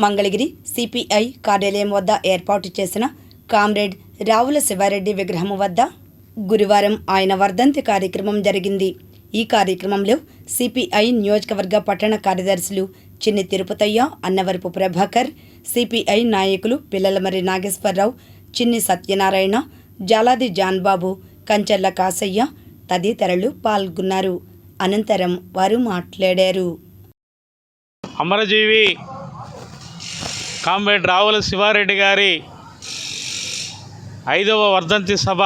Mangalagiri CPI కార్యాలయం వద్ద ఏర్పాటు చేసిన కామ్రేడ్ రావుల శివారెడ్డి విగ్రహం వద్ద గురువారం ఆయన వర్ధంతి కార్యక్రమం జరిగింది. ఈ కార్యక్రమంలో సిపిఐ నియోజకవర్గ పట్టణ కార్యదర్శులు చిన్ని తిరుపతయ్య అన్నవరపు ప్రభాకర్ సిపిఐ నాయకులు పిల్లలమరి నాగేశ్వరరావు చిన్ని సత్యనారాయణ జాలాది జాన్బాబు కంచెల్ల కాసయ్య తదితరులు పాల్గొన్నారు. అనంతరం వారు మాట్లాడారు. అమరజీవి కామ్రేడ్ రావుల శివారెడ్డి గారి ఐదవ వర్ధంతి సభ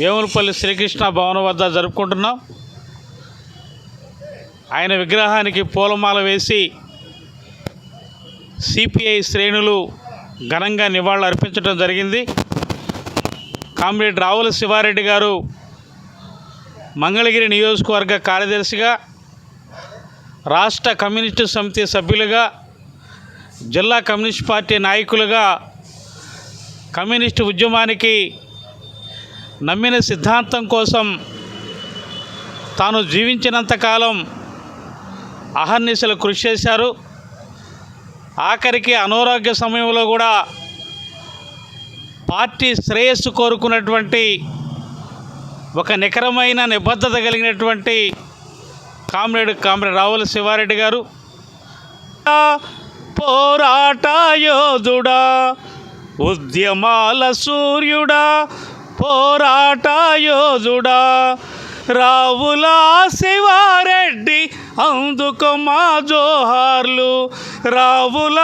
వేములపల్లి శ్రీకృష్ణ భవనం వద్ద జరుపుకుంటున్నాం. ఆయన విగ్రహానికి పూలమాల వేసి సిపిఐ శ్రేణులు ఘనంగా నివాళులు అర్పించడం జరిగింది. కామ్రేడ్ రావుల శివారెడ్డి గారు మంగళగిరి నియోజకవర్గ కార్యదర్శిగా రాష్ట్ర కమ్యూనిస్టు సమితి సభ్యులుగా జిల్లా కమ్యూనిస్ట్ పార్టీ నాయకులుగా కమ్యూనిస్టు ఉద్యమానికి నమ్మిన సిద్ధాంతం కోసం తాను జీవించినంతకాలం అహర్నిశలు కృషి చేశారు. ఆఖరికి అనారోగ్య సమయంలో కూడా పార్టీ శ్రేయస్సు కోరుకున్నటువంటి ఒక నికరమైన నిబద్ధత కలిగినటువంటి కామ్రేడ్ కామ్రేడ్ రావుల శివారెడ్డి గారు. పోరాట యోధుడా ఉద్యమాల సూర్యుడా పోరాట యోధుడా రావుల శివారెడ్డి అందుకు మా జోహార్లు రావుల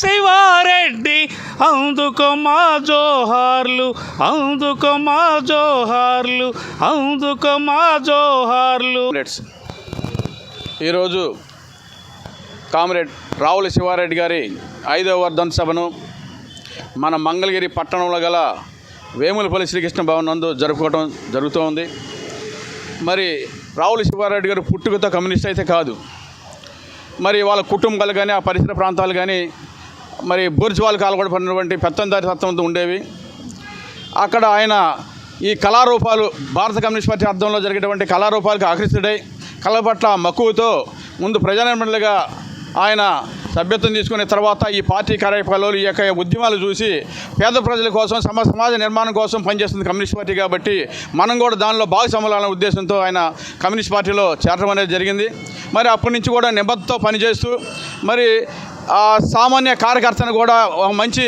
శివారెడ్డి అందుకు మా జోహార్లు అందుకు మా జోహార్లు అందుకు మా జోహార్లు. ఈరోజు కామ్రేడ్ రావుల శివారెడ్డి గారి ఐదవ వర్ధన్ సభను మన మంగళగిరి పట్టణంలో గల వేములపల్లి శ్రీకృష్ణ భవన్ నందు జరుపుకోవడం జరుగుతూ ఉంది మరి రావుల శివారెడ్డి గారు పుట్టుకతో కమ్యూనిస్ట్ అయితే కాదు. మరి వాళ్ళ కుటుంబాలు కానీ ఆ పరిసర ప్రాంతాలు కానీ మరి బూర్జువాలు పడినటువంటి పెత్తందారి తత్వంతో ఉండేవి. అక్కడ ఆయన ఈ కళారూపాలు భారత కమ్యూనిస్ట్ పార్టీ అర్థంలో జరిగేటువంటి కళారూపాలకు ఆకర్షితుడై కళ పట్ల మక్కువతో ముందు ప్రజానిర్మణులుగా ఆయన సభ్యత్వం తీసుకున్న తర్వాత ఈ పార్టీ కార్యకలాపాలు ఈ యొక్క ఉద్యమాలు చూసి పేద ప్రజల కోసం సమ సమాజ నిర్మాణం కోసం పనిచేస్తుంది కమ్యూనిస్ట్ పార్టీ కాబట్టి మనం కూడా దానిలో భాగస్వాములనే ఉద్దేశంతో ఆయన కమ్యూనిస్ట్ పార్టీలో చేరడం అనేది జరిగింది. మరి అప్పటి నుంచి కూడా నిబద్ధతో పనిచేస్తూ మరి సామాన్య కార్యకర్తను కూడా ఒక మంచి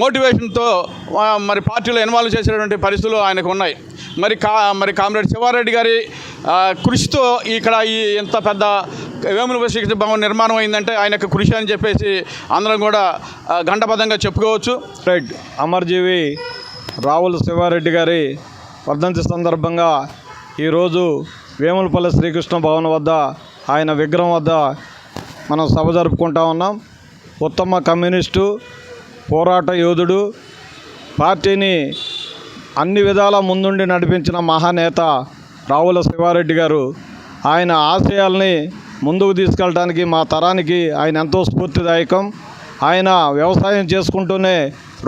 మోటివేషన్తో మరి పార్టీలో ఇన్వాల్వ్ చేసేటువంటి పరిస్థితులు ఆయనకు ఉన్నాయి. మరి కా మరి కామ్రేడ్ శివారెడ్డి గారి కృషితో ఇక్కడ ఈ ఇంత పెద్ద వేముల శ్రీకృష్ణ భవన్ నిర్మాణం అయిందంటే ఆయన యొక్క కృషి అని చెప్పేసి అందరం కూడా ఆ, చెప్పుకోవచ్చు. రైట్. అమర్జీవి రావుల శివారెడ్డి గారి వర్ధంతి సందర్భంగా ఈరోజు వేములపల్లి శ్రీకృష్ణ భవన్ వద్ద ఆయన విగ్రహం వద్ద మనం సభ జరుపుకుంటా ఉన్నాం. ఉత్తమ కమ్యూనిస్టు పోరాట యోధుడు పార్టీని అన్ని విధాల ముందుండి నడిపించిన మహానేత రావుల శివారెడ్డి గారు ఆయన ఆశయాల్ని ముందుకు తీసుకెళ్ళడానికి మా తరానికి ఆయన ఎంతో స్ఫూర్తిదాయకం. ఆయన వ్యవసాయం చేసుకుంటూనే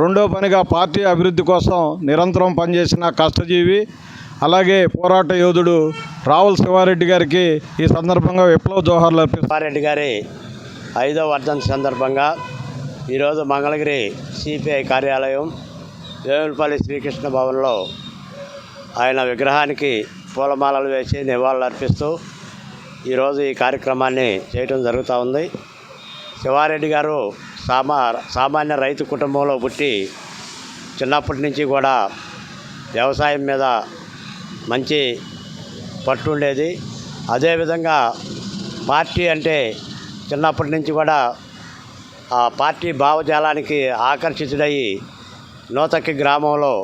రెండో పనిగా పార్టీ అభివృద్ధి కోసం నిరంతరం పనిచేసిన కష్టజీవి అలాగే పోరాట యోధుడు రావుల శివారెడ్డి గారికి ఈ సందర్భంగా విప్లవ జోహార్లు శివారెడ్డి గారి ఐదో వర్ధంతి సందర్భంగా ఈరోజు మంగళగిరి సిపిఐ కార్యాలయం వేములపల్లి శ్రీకృష్ణ భవన్లో ఆయన విగ్రహానికి పూలమాలలు వేసి నివాళులు అర్పిస్తూ ఈరోజు ఈ కార్యక్రమాన్ని చేయటం జరుగుతూ ఉంది. శివారెడ్డి గారు సామా సామాన్య రైతు కుటుంబంలో పుట్టి చిన్నప్పటి నుంచి కూడా వ్యవసాయం మీద మంచి పట్టు ఉండేది అదేవిధంగా పార్టీ అంటే చిన్నప్పటి నుంచి కూడా ఆ పార్టీ భావజాలానికి ఆకర్షితుడయి నూతకి గ్రామంలో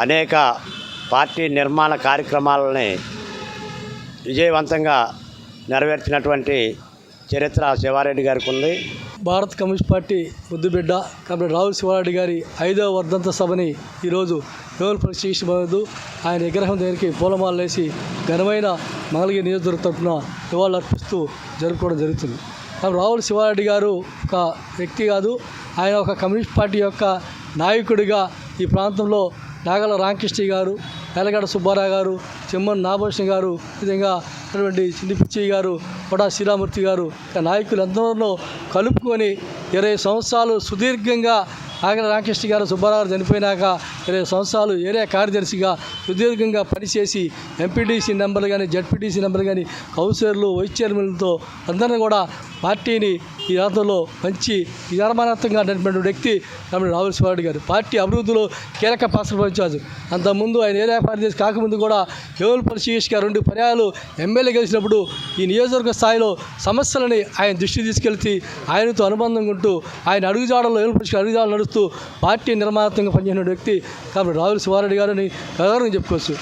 అనేక పార్టీ నిర్మాణ కార్యక్రమాలని విజయవంతంగా నెరవేర్చినటువంటి చరిత్ర శివారెడ్డి గారికి ఉంది. భారత్ కమ్యూనిస్ట్ పార్టీ ముద్దుబిడ్డ కాబట్టి రాహుల్ శివారెడ్డి గారి ఐదవ వర్ధంత సభని ఈరోజు వేములపల్లి శ్రీకృష్ణ ఆయన విగ్రహం దగ్గరికి పూలమాలలేసి ఘనమైన మంగళగిరి నియోజకవర్గ తరఫున నివాళులు అర్పిస్తూ జరుపుకోవడం జరుగుతుంది. కాబట్టి రాహుల్ శివారెడ్డి గారు ఒక వ్యక్తి కాదు ఆయన ఒక కమ్యూనిస్ట్ పార్టీ యొక్క నాయకుడిగా ఈ ప్రాంతంలో నాగల రామకృష్ణ గారు ఎలగడ సుబ్బారావు గారు చెమ్మన్ నాగభూషణ్ గారు ఈ విధంగా అటువంటి చిన్ని పిచ్చయ్య గారు కొడా శ్రీరామూర్తి గారు నాయకులు ఎందరో కలుపుకొని ఇరవై సంవత్సరాలు సుదీర్ఘంగా ఆగల రామకృష్ణ గారు సుబ్బారావు చనిపోయినాక ఇరవై సంవత్సరాలు ఏరియా కార్యదర్శిగా సుదీర్ఘంగా పనిచేసి ఎంపీటీసీ నెంబర్లు కానీ జడ్పీటీసీ నెంబర్లు కానీ కౌన్సిలర్లు వైస్ చైర్మన్లతో అందరిని కూడా పార్టీని ఈ రాష్ట్రంలో మంచి విధానమానత్వంగా నడిపినటువంటి వ్యక్తి రాముడు రాహుల్ శివారెడ్డి గారు. పార్టీ అభివృద్ధిలో కీలక పాత్ర వహించారు అంతకుముందు ఆయన ఏరియా కార్యదర్శి కాకముందు కూడా వేవులపల్లి శ్రీకృష్ణ గారు రెండు పర్యాలు ఎమ్మెల్యే గెలిచినప్పుడు ఈ నియోజకవర్గ స్థాయిలో సమస్యలని ఆయన దృష్టి తీసుకెళ్తే ఆయనతో అనుబంధం ఉంటూ ఆయన అడుగుజాడల్లో వేవులపల్లి అడుగుజాడలు నడుస్తూ పార్టీ నిర్మాణాత్మకంగా పనిచేసిన వ్యక్తి కాబట్టి రాహుల్ శివారెడ్డి గారని గౌరవం చెప్పుకోవచ్చు.